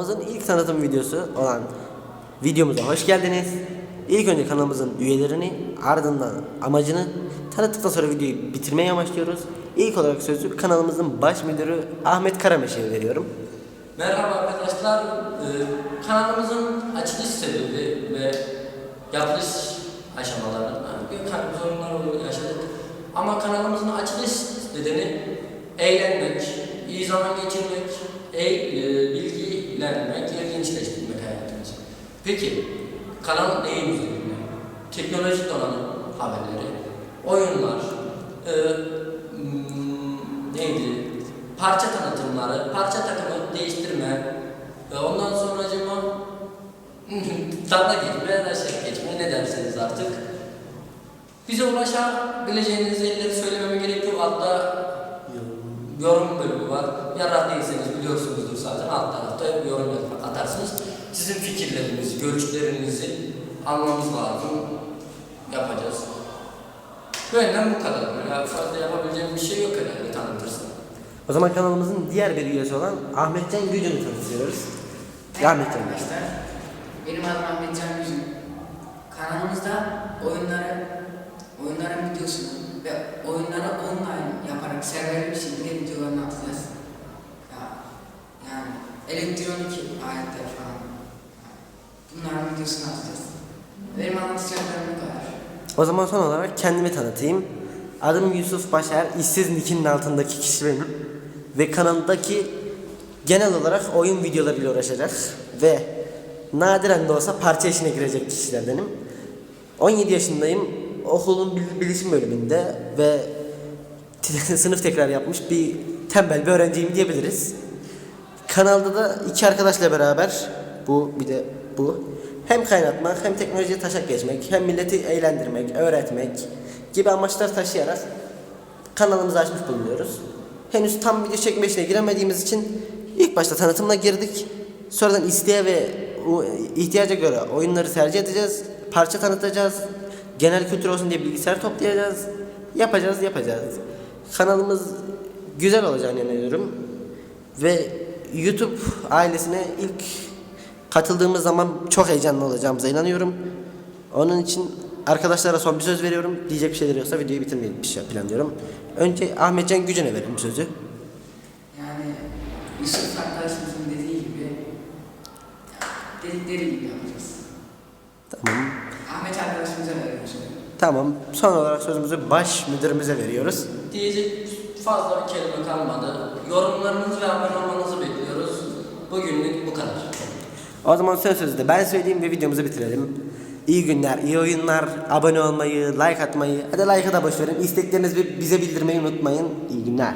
Kanalımızın ilk tanıtım videosu olan videomuza hoş geldiniz. İlk önce kanalımızın üyelerini ardından amacını tanıttıktan sonra videoyu bitirmeyi amaçlıyoruz. İlk olarak sözü kanalımızın baş müdürü Ahmet Karameşe'ye veriyorum. Merhaba arkadaşlar. Ee, kanalımızın açılış sebebi ve yapılış aşamaları. Yani sorunlar yaşadık. Ama kanalımızın açılış nedeni eğlenmek, iyi zaman geçirmek, e, e, bilgilenmek, ilginçleştirmek hayatımızı. Peki, kanal neyin üzerinde? Teknoloji donanım haberleri, oyunlar, e, hmm, neydi? Parça tanıtımları, parça takımı değiştirme, ve ondan sonra acaba tarla geçme ya da şey geçme ne derseniz artık. Bize ulaşabileceğiniz yerleri söylememe gerek yok. Altta yorum bölümü var. Yarrak değilseniz zaten alt tarafta yorum yazmak atarsınız. Sizin fikirlerinizi, görüşlerinizi almamız lazım. Yapacağız. Benden bu kadar. Ya fazla yapabileceğim bir şey yok herhalde tanıtırsın. O zaman kanalımızın diğer bir üyesi olan Ahmetcan Gücün'ü tanıtıyoruz. Merhaba Ahmetcan arkadaşlar. Benim adım Ahmet Can Yüzün. Kanalımızda oyunları, oyunların videosunu ve oyunları online yaparak serverli bir şekilde videolarını atacağız. Elektronik aletler falan. Bunların videosunu atacağız. Benim anlatacaklarım bu kadar. O zaman son olarak kendimi tanıtayım. Adım Yusuf Başar, işsiz nickinin altındaki kişi benim. Ve kanalımdaki genel olarak oyun videolarıyla uğraşacak ve nadiren de olsa parça işine girecek kişilerdenim. 17 yaşındayım, okulun bil- bilişim bölümünde ve sınıf tekrar yapmış bir tembel bir öğrenciyim diyebiliriz. Kanalda da iki arkadaşla beraber bu bir de bu hem kaynatmak hem teknolojiye taşak geçmek hem milleti eğlendirmek, öğretmek gibi amaçlar taşıyarak kanalımızı açmış bulunuyoruz. Henüz tam video çekme işine giremediğimiz için ilk başta tanıtımla girdik. Sonradan isteğe ve ihtiyaca göre oyunları tercih edeceğiz. Parça tanıtacağız. Genel kültür olsun diye bilgisayar toplayacağız. Yapacağız, yapacağız. Kanalımız güzel olacağını inanıyorum. Ve YouTube ailesine ilk katıldığımız zaman çok heyecanlı olacağımıza inanıyorum. Onun için arkadaşlara son bir söz veriyorum. Diyecek bir şeyler yoksa videoyu bitirmeyi bir şey planlıyorum. Önce Ahmetcan Gücü'ne verelim sözü. Yani Yusuf arkadaşımızın dediği gibi dedikleri gibi yapacağız. Tamam. Ahmet arkadaşımıza veriyorum sözü. Tamam. Son olarak sözümüzü baş müdürümüze veriyoruz. Diyecek fazla bir kelime kalmadı. Yorumlarınızı ve abone olmanızı bekliyoruz. Bugünlük bu kadar. O zaman son sözü de ben söyleyeyim ve videomuzu bitirelim. İyi günler, iyi oyunlar, abone olmayı, like atmayı, hadi like'a da boş verin. İsteklerinizi bize bildirmeyi unutmayın. İyi günler.